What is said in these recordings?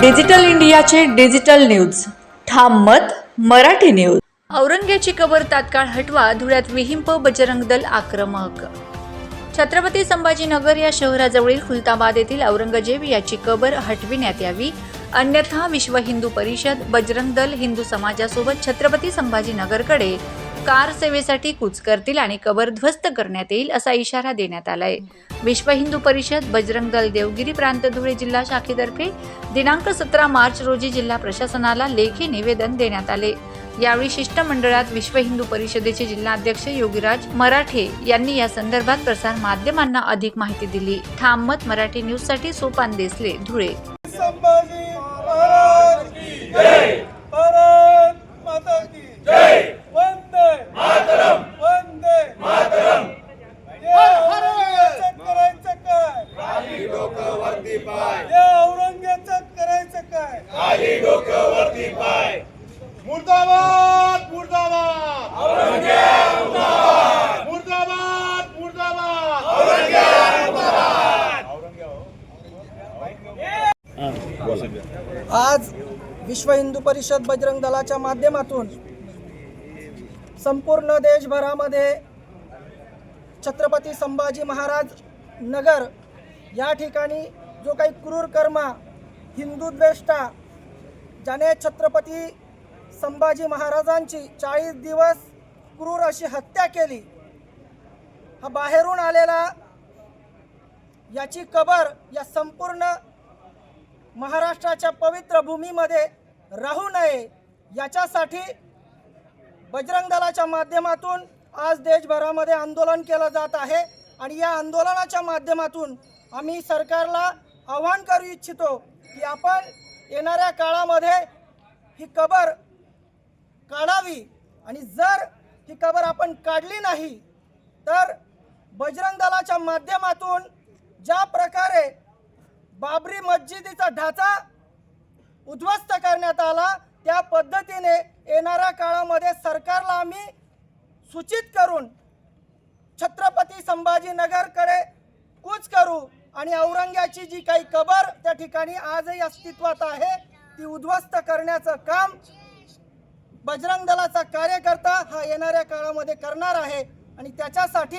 Digital इंडियाचे digital news. ठाम मत मराठी न्यूज. औरंग्याची कबर तात्काळ हटवा धुळ्यात विहिंप बजरंग दल आक्रमक. छत्रपती संभाजीनगर या शहराजवळील खुलताबाद येथील औरंगजेब याची कबर हटविण्यात यावी. अन्यथा विश्व हिंदू परिषद बजरंग दल हिंदू समाजासोबत छत्रपती संभाजीनगरकडे कार सेवेसाठी कूच करतील आणि कबरध्वस्त करण्यात येईल असा इशारा देण्यात आलाय. विश्व हिंदू परिषद बजरंग दल देवगिरी प्रांत धुळे जिल्हा शाखेतर्फे दिनांक सतरा मार्च रोजी जिल्हा प्रशासनाला लेखी निवेदन देण्यात आले. यावेळी शिष्टमंडळात विश्व हिंदू परिषदेचे जिल्हाध्यक्ष योगीराज मराठे यांनी या संदर्भात प्रसार माध्यमांना अधिक माहिती दिली. ठाम मत मराठी न्यूजसाठी सोपान देसले धुळे संभाजी महाराज की जय भारत माता की जय वंदे मातरम वंदे मातरम औरंगजेब करायचं काय खाली डोकं वरती पाय या औरंगजेब करायचं काय? खाली डोकं वरती पाय. मुर्दाबाद मुर्दाबाद. औरंगजेब मुर्दाबाद. मुर्दाबाद मुर्दाबाद. आज विश्व हिंदू परिषद बजरंग दलाच्या माध्यमातून संपूर्ण देशभरामध्ये छत्रपती संभाजी महाराज नगर या ठिकाणी जो काही क्रूर कर्मा हिंदू द्वेष्टा ज्याने छत्रपती संभाजी महाराजांची चाळीस दिवस क्रूर अशी हत्या केली हा बाहेरून आलेला याची कबर या संपूर्ण महाराष्ट्राच्या पवित्र भूमीमध्ये राहू नये याच्यासाठी बजरंग दलाच्या माध्यमातून आज देशभरामध्ये आंदोलन केलं जात आहे. आणि या आंदोलनाच्या माध्यमातून आम्ही सरकारला आव्हान करू इच्छितो की आपण येणाऱ्या काळामध्ये ही कबर काढावी. आणि जर ही कबर आपण काढली नाही तर बजरंग दलाच्या माध्यमातून ज्या प्रकारे बाबरी मस्जिदीचा ढाचा उद्ध्वस्त करण्यात आला त्या पद्धतीने येणाऱ्या काळामध्ये सरकारला आम्ही सूचित करून छत्रपती संभाजीनगरकडे कूच करू. आणि औरंग्याची जी काही कबर त्या ठिकाणी आजही अस्तित्वात आहे ती उद्ध्वस्त करण्याचं काम बजरंग दलाचा कार्यकर्ता हा येणाऱ्या काळामध्ये करणार आहे. आणि त्याच्यासाठी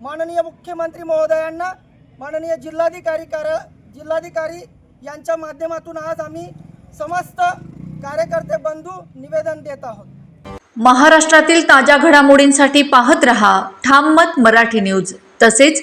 माननीय मुख्यमंत्री महोदयांना माननीय जिल्हाधिकारी कार्य जिल्हाधिकारी यांच्या माध्यमातून आज आम्ही समस्त कार्यकर्ते बंधू निवेदन देत आहोत. महाराष्ट्रातील ताज्या घडामोडींसाठी पाहत रहा ठाम मत मराठी न्यूज. तसेच